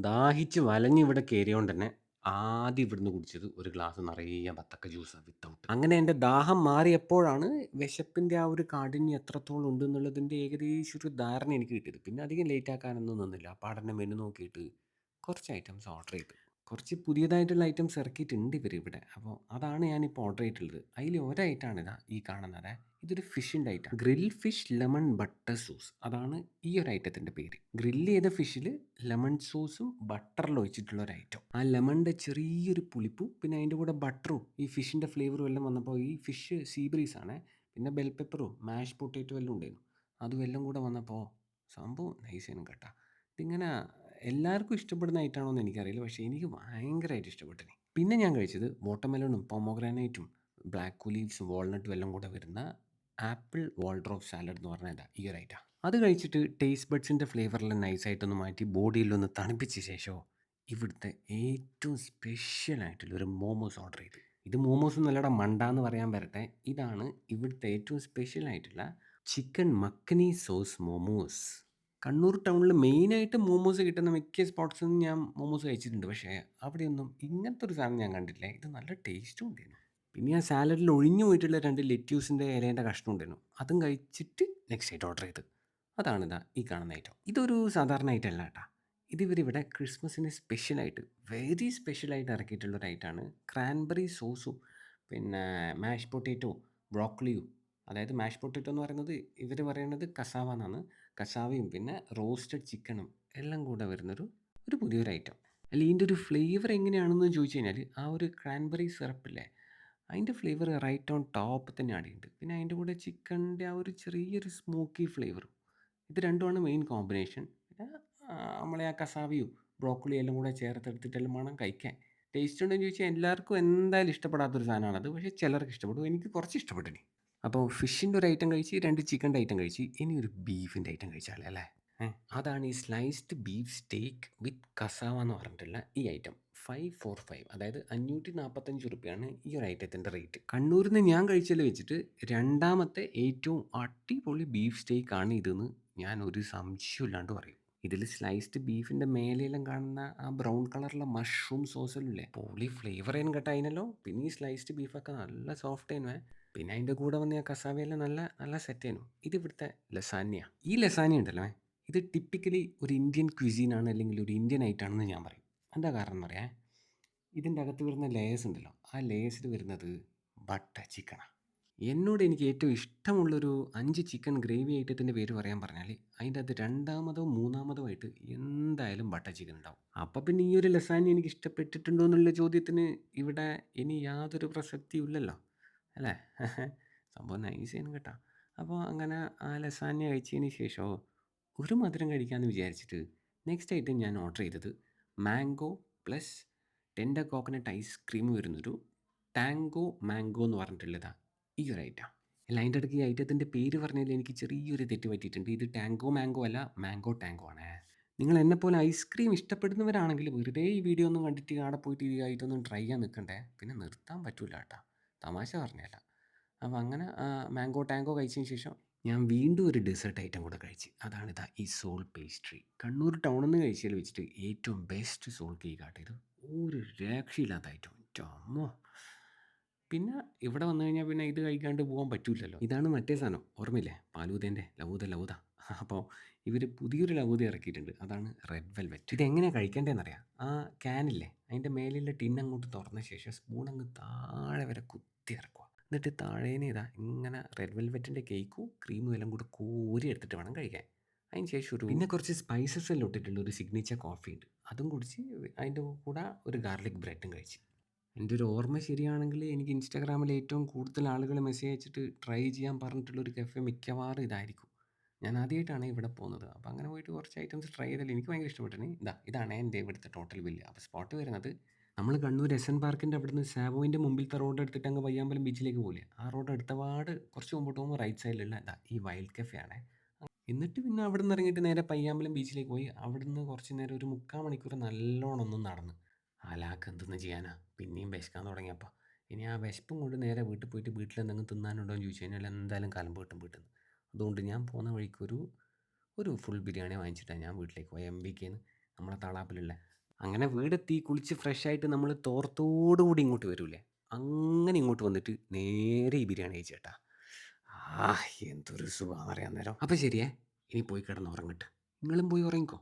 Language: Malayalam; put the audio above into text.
ദാഹിച്ച് വലഞ്ഞ് ഇവിടെ കയറിയോണ്ട് തന്നെ ആദ്യം ഇവിടുന്ന് കുടിച്ചത് ഒരു ഗ്ലാസ് നിറയെ ബത്തക്ക ജ്യൂസ് വിത്തൗട്ട്. അങ്ങനെ എന്റെ ദാഹം മാറിയപ്പോഴാണ് വിശപ്പിന്റെ ആ ഒരു കാഠിന്യം എത്രത്തോളം ഉണ്ട് എന്നുള്ളതിന്റെ ഏകദേശം ഒരു ധാരണ എനിക്ക് കിട്ടിയത്. പിന്നെ അധികം ലേറ്റ് ആക്കാനൊന്നും നിന്നില്ല. പാടന്റെ മെനു നോക്കിയിട്ട് കുറച്ച് ഐറ്റംസ് ഓർഡർ ചെയ്തു. കുറച്ച് പുതിയതായിട്ടുള്ള ഐറ്റംസ് ഇറക്കിയിട്ടുണ്ട് ഇവർ ഇവിടെ. അപ്പോൾ അതാണ് ഞാനിപ്പോൾ ഓർഡർ ചെയ്തിട്ടുള്ളത്. അതിൽ ഒരു ഐറ്റമാണ് ഇതാ ഈ കാണുന്നത്. ഇതൊരു ഫിഷിന്റെ item. Grill fish lemon butter sauce. അതാണ് ഈ ഒരു ഐറ്റത്തിന്റെ പേര്. ഗ്രില്ല് ചെയ്ത ഫിഷിൽ ലെമൺ സോസും ബട്ടറിൽ ഒഴിച്ചിട്ടുള്ള ഒരു ഐറ്റം. ആ ലെമണിന്റെ ചെറിയൊരു പുളിപ്പും പിന്നെ അതിന്റെ കൂടെ ബട്ടറും ഈ ഫിഷിന്റെ ഫ്ലേവറും എല്ലാം വന്നപ്പോൾ ഈ ഫിഷ് സീ ബ്രീസ് ആണ്. പിന്നെ ബെൽ പെപ്പറും മാഷ് പൊട്ടേറ്റോ എല്ലാം ഉണ്ടായിരുന്നു. അതും എല്ലാം കൂടെ വന്നപ്പോൾ സംഭവം നൈസ് നൈസായിരുന്നു കേട്ടോ. ഇതിങ്ങനെ എല്ലാവർക്കും ഇഷ്ടപ്പെടുന്ന ഐറ്റാണോ എന്ന് എനിക്കറിയില്ല. പക്ഷേ എനിക്ക് ഭയങ്കരമായിട്ട് ഇഷ്ടപ്പെട്ടു പിന്നെ ഞാൻ കഴിച്ചത് വാട്ടർമെലണും പൊമോഗ്രാനൈറ്റും ബ്ലാക്ക് കുലീവ്സ് വാൾനട്ടും എല്ലാം കൂടെ വരുന്ന ആപ്പിൾ വാൾഡ്രോഫ് സാലഡ് എന്ന് പറഞ്ഞ ഇതാ ഈ ഒരു ഐറ്റം. അത് കഴിച്ചിട്ട് ടേസ്റ്റ് ബഡ്സിന്റെ ഫ്ലേവറെല്ലാം നൈസായിട്ടൊന്ന് മാറ്റി ബോഡിയിലൊന്ന് തണുപ്പിച്ച ശേഷമോ ഇവിടുത്തെ ഏറ്റവും സ്പെഷ്യൽ ആയിട്ടുള്ള ഒരു മോമോസ് ഓർഡർ ചെയ്തു. ഇത് മോമോസ് നല്ലവിടെ മണ്ട എന്ന് പറയാൻ വരട്ടെ. ഇതാണ് ഇവിടുത്തെ ഏറ്റവും സ്പെഷ്യൽ ആയിട്ടുള്ള ചിക്കൻ മക്കനി സോസ് മോമോസ്. കണ്ണൂർ ടൗണിൽ മെയിനായിട്ട് മോമോസ് കിട്ടുന്ന മിക്ക നിന്ന് ഞാൻ മോമോസ് കഴിച്ചിട്ടുണ്ട്. പക്ഷേ അവിടെയൊന്നും ഇങ്ങനത്തെ ഒരു സാധനം ഞാൻ കണ്ടില്ല ഇത് നല്ല ടേസ്റ്റും ഉണ്ടായിരുന്നു. പിന്നെ ആ സാലഡിൽ ഒഴിഞ്ഞു പോയിട്ടുള്ള രണ്ട് ലെറ്റ്യൂസിന്റെ ഇലേന്റെ കഷ്ണം ഉണ്ടായിരുന്നു. അതും കഴിച്ചിട്ട് നെക്സ്റ്റ് ഐറ്റം ഓർഡർ ചെയ്തു. അതാണ് ഇതാ ഈ കാണുന്ന ഐറ്റം. ഇതൊരു സാധാരണ ഐറ്റം അല്ല കേട്ടോ. ഇത് ഇവരിവിടെ ക്രിസ്മസിന് സ്പെഷ്യലായിട്ട് വെരി സ്പെഷ്യലായിട്ട് ഇറക്കിയിട്ടുള്ള ഒരു ഐറ്റമാണ്. ക്രാൻബെറി സോസും പിന്നെ മാഷ് പൊട്ടേറ്റോ ബ്രോക്കോളിയും അതായത് മാഷ് പൊട്ടിറ്റോ എന്ന് പറയുന്നത് ഇവർ പറയുന്നത് കസാവ എന്നാണ്. കസാവയും പിന്നെ റോസ്റ്റഡ് ചിക്കനും എല്ലാം കൂടെ വരുന്നൊരു ഒരു പുതിയൊരു ഐറ്റം. അല്ല ഇതിന്റെ ഒരു ഫ്ലേവർ എങ്ങനെയാണെന്ന് ചോദിച്ചു കഴിഞ്ഞാൽ ആ ഒരു ക്രാൻബെറി സിറപ്പില്ലേ അതിന്റെ ഫ്ലേവർ റൈറ്റ് ഓൺ ടോപ്പ് തന്നെ അടിയുണ്ട് പിന്നെ അതിന്റെ കൂടെ ചിക്കന്റെ ആ ഒരു ചെറിയൊരു സ്മോക്കി ഫ്ലേവറും. ഇത് രണ്ടുമാണ് മെയിൻ കോമ്പിനേഷൻ. പിന്നെ നമ്മളെ ആ കസാവയും ബ്രോക്കോളി എല്ലാം കൂടെ ചേർത്തെടുത്തിട്ടെല്ലാം വേണം കഴിക്കാൻ. ടേസ്റ്റ് ഉണ്ടെന്ന് ചോദിച്ചാൽ എല്ലാവർക്കും എന്തായാലും ഇഷ്ടപ്പെടാത്തൊരു സാധനമാണത്. പക്ഷേ ചിലർക്ക് ഇഷ്ടപ്പെടും. എനിക്ക് കുറച്ച് ഇഷ്ടപ്പെട്ടിന്. അപ്പോൾ ഫിഷിന്റെ ഒരു ഐറ്റം കഴിച്ച്, രണ്ട് ചിക്കന്റെ ഐറ്റം കഴിച്ച്. ഇനി ഒരു ബീഫിന്റെ ഐറ്റം കഴിച്ചാലേ അല്ലേ? അതാണ് ഈ sliced beef steak with cassava എന്ന് പറഞ്ഞിട്ടുള്ള ഈ ഐറ്റം. 545 അതായത് അഞ്ഞൂറ്റി നാൽപ്പത്തഞ്ച് റുപ്യാണ് ഈ ഒരു ഐറ്റത്തിന്റെ റേറ്റ്. കണ്ണൂരിൽ നിന്ന് ഞാൻ കഴിച്ചതിൽ വെച്ചിട്ട് രണ്ടാമത്തെ ഏറ്റവും അടിപൊളി ബീഫ് സ്റ്റേക്ക് ആണ് ഇതെന്ന് ഞാൻ ഒരു സംശയം ഇല്ലാണ്ട് പറയും. ഇതിൽ സ്ലൈസ്ഡ് ബീഫിന്റെ മേലെയെല്ലാം കാണുന്ന ആ ബ്രൗൺ കളറുള്ള മഷ്റൂം സോസല്ലേ പൊളി ഫ്ലേവർ ആയിരുന്നു കേട്ടോ അതിനല്ലോ പിന്നെ ഈ സ്ലൈസ്ഡ് ബീഫൊക്കെ നല്ല സോഫ്റ്റ് ആയിരുന്നു. പിന്നെ അതിന്റെ കൂടെ വന്ന ആ കസാവയെല്ലാം നല്ല നല്ല. ഇത് ഇവിടുത്തെ ലസാനിയ ഈ ലസാനിയ ഉണ്ടല്ലോ ഇത് ടിപ്പിക്കലി ഒരു ഇന്ത്യൻ ക്വിസീനാണ് അല്ലെങ്കിൽ ഒരു ഇന്ത്യൻ ഐറ്റം ആണെന്ന് ഞാൻ പറയും. എന്താ കാരണം എന്ന് പറയാം. ഇതിന്റെ അകത്ത് വരുന്ന ലേയേഴ്സ് ഉണ്ടല്ലോ ആ ലേയേഴ്സിൽ വരുന്നത് ബട്ടർ ചിക്കനാണ്. എന്നോട് എനിക്ക് ഏറ്റവും ഇഷ്ടമുള്ളൊരു അഞ്ച് ചിക്കൻ ഗ്രേവി ഐറ്റത്തിന്റെ പേര് പറയാൻ പറഞ്ഞാൽ അതിന്റെ അത് രണ്ടാമതോ മൂന്നാമതോ ആയിട്ട് എന്തായാലും ബട്ടർ ചിക്കൻ ഉണ്ടാവും. അപ്പോൾ പിന്നെ ഈ ഒരു ലസാനി എനിക്ക് ഇഷ്ടപ്പെട്ടിട്ടുണ്ടോ എന്നുള്ള ചോദ്യത്തിന് ഇവിടെ ഇനി യാതൊരു പ്രസക്തിയും ഇല്ലല്ലോ. അല്ലേ? സംഭവം നൈസാണ് കേട്ടോ. അപ്പോൾ അങ്ങനെ ആ ലസാന്യ കഴിച്ചതിന് ശേഷം ഒരു മധുരം കഴിക്കാമെന്ന് വിചാരിച്ചിട്ട് നെക്സ്റ്റ് ഐറ്റം ഞാൻ ഓർഡർ ചെയ്തത് mango plus tender coconut ice cream വരുന്നൊരു ടാങ്കോ മാംഗോ എന്ന് പറഞ്ഞിട്ടുള്ളതാ ഈ ഒരു ഐറ്റം. അല്ല അതിന്റെ ഇടയ്ക്ക് ഈ ഐറ്റത്തിന്റെ പേര് പറഞ്ഞതിൽ എനിക്ക് ചെറിയൊരു തെറ്റ് പറ്റിയിട്ടുണ്ട്. ഇത് ടാങ്കോ മാംഗോ അല്ല മാംഗോ ടാങ്കോ ആണ്. നിങ്ങൾ എന്നെപ്പോലെ ഐസ്ക്രീം ഇഷ്ടപ്പെടുന്നവരാണെങ്കിൽ വെറുതെ ഈ വീഡിയോ ഒന്നും കണ്ടിട്ട് അവിടെ പോയിട്ട് ഈ ഐറ്റം ഒന്നും ട്രൈ ചെയ്യാൻ നിൽക്കണ്ടേ. പിന്നെ നിർത്താൻ പറ്റില്ല കേട്ടോ. തമാശ പറഞ്ഞല്ല അപ്പോൾ അങ്ങനെ മാംഗോ ടാങ്കോ കഴിച്ചതിന് ശേഷം ഞാൻ വീണ്ടും ഒരു ഡെസേർട്ട് ഐറ്റം കൂടെ കഴിച്ച്. അതാണ് ഇതാ ഈ സോൾ പേസ്ട്രി. കണ്ണൂർ ടൗണിൽ നിന്ന് കഴിച്ചതിൽ വെച്ചിട്ട് ഏറ്റവും ബെസ്റ്റ് സോൾ കേക്ക് ആട്ടെ ഇത്. ഒരു രക്ഷയില്ലാത്ത ഐറ്റം. ചമ്മോ പിന്നെ ഇവിടെ വന്നു കഴിഞ്ഞാൽ പിന്നെ ഇത് കഴിക്കാണ്ട് പോകാൻ പറ്റില്ലല്ലോ. ഇതാണ് മറ്റേ സാധനം ഓർമ്മയില്ലേ? പാലൂതേന്റെ ലവൂത ലവൂദ. അപ്പോൾ ഇവർ പുതിയൊരു ലവൂദ ഇറക്കിയിട്ടുണ്ട്. അതാണ് റെഡ് വെൽവെറ്റ്. ഇതെങ്ങനെയാണ് കഴിക്കേണ്ടതെന്ന് അറിയാമോ? ആ ക്യാനില്ലേ അതിന്റെ മേലുള്ള ടിൻ അങ്ങോട്ട് തുറന്ന ശേഷം സ്പൂൺ അങ്ങ് താഴെ വരെ കുത്തി ഇറക്കുക. എന്നിട്ട് താഴേനെ ഇതാ ഇങ്ങനെ റെഡ് വെൽവെറ്റിന്റെ കേക്കും ക്രീമും എല്ലാം കൂടെ കോരി എടുത്തിട്ട് വേണം കഴിക്കാൻ. അതിന് ശേഷം ഒരു പിന്നെ കുറച്ച് സ്പൈസസ് എല്ലാം ഇട്ടിട്ടുള്ള ഒരു സിഗ്നേച്ചർ കോഫി ഉണ്ട്. അതും കുടിച്ച് അതിന്റെ കൂടെ ഒരു ഗാർലിക് ബ്രെഡും കഴിച്ച്. എന്റെ ഒരു ഓർമ്മ ശരിയാണെങ്കിൽ എനിക്ക് ഇൻസ്റ്റാഗ്രാമിൽ ഏറ്റവും കൂടുതൽ ആളുകൾ മെസ്സേജ് അയച്ചിട്ട് ട്രൈ ചെയ്യാൻ പറഞ്ഞിട്ടുള്ള ഒരു കഫേ മിക്കവാറും ഇതായിരിക്കും. ഞാൻ ആദ്യമായിട്ടാണ് ഇവിടെ പോകുന്നത്. അപ്പോൾ അങ്ങനെ പോയിട്ട് കുറച്ച് ഐറ്റംസ് ട്രൈ ചെയ്തതിൽ എനിക്ക് ഭയങ്കര ഇഷ്ടപ്പെട്ടു ഇതാ ഇതാണ് എന്റെ ഇവിടുത്തെ ടോട്ടൽ ബില്ല്. അപ്പോൾ സ്പോട്ട് വരുന്നത് നമ്മൾ കണ്ണൂർ എസ് എൻ പാർക്കിന്റെ അവിടുന്ന് സാവോയിന്റെ മുമ്പിലത്തെ റോഡ് എടുത്തിട്ട് അങ്ങ് പയ്യാമ്പലം ബീച്ചിലേക്ക് പോലെ ആ റോഡ് എടുത്തപാട് കുറച്ച് മുമ്പോട്ട് പോകുമ്പോൾ റൈറ്റ് സൈഡിലുള്ള ഇതാ ഈ വൈൽഡ് കഫേ ആണ്. എന്നിട്ട് പിന്നെ അവിടെ നിന്ന് ഇറങ്ങിയിട്ട് നേരെ പയ്യാമ്പലം ബീച്ചിലേക്ക് പോയി അവിടുന്ന് കുറച്ച് നേരം ഒരു മുക്കാൽ മണിക്കൂർ നല്ലോണം നടന്നു. നടന്ന്. അലാക്ക് എന്തെന്ന് ചെയ്യാനാ പിന്നെയും വിശക്കാൻ തുടങ്ങിയപ്പോൾ. ഇനി ആ വിശപ്പും കൊണ്ട് നേരെ വീട്ടിൽ പോയിട്ട് വീട്ടിൽ എന്തെങ്കിലും തിന്നാനുണ്ടോ എന്ന് ചോദിച്ചു കഴിഞ്ഞാൽ എന്തായാലും കലമ്പ് കിട്ടും വീട്ടിൽ നിന്ന്. അതുകൊണ്ട് ഞാൻ പോകുന്ന വഴിക്കൊരു ഒരു ഫുൾ ബിരിയാണി വാങ്ങിച്ചിട്ടാണ് ഞാൻ വീട്ടിലേക്ക് പോയത് കെന്ന് നമ്മളെ താളാപ്പിലുള്ള. അങ്ങനെ വീടെത്തി കുളിച്ച് ഫ്രഷായിട്ട് നമ്മൾ തോർത്തോടു കൂടി ഇങ്ങോട്ട് വരൂലേ, അങ്ങനെ ഇങ്ങോട്ട് വന്നിട്ട് നേരെ ഈ ബിരിയാണി കഴിച്ചേട്ടാ. ആ എന്തൊരു എന്തൊരു അറിയാൻ നേരം. അപ്പോൾ ശരിയേ, ഇനി പോയി കിടന്ന് ഉറങ്ങിട്ട്. നിങ്ങളും പോയി ഉറങ്ങിക്കോ.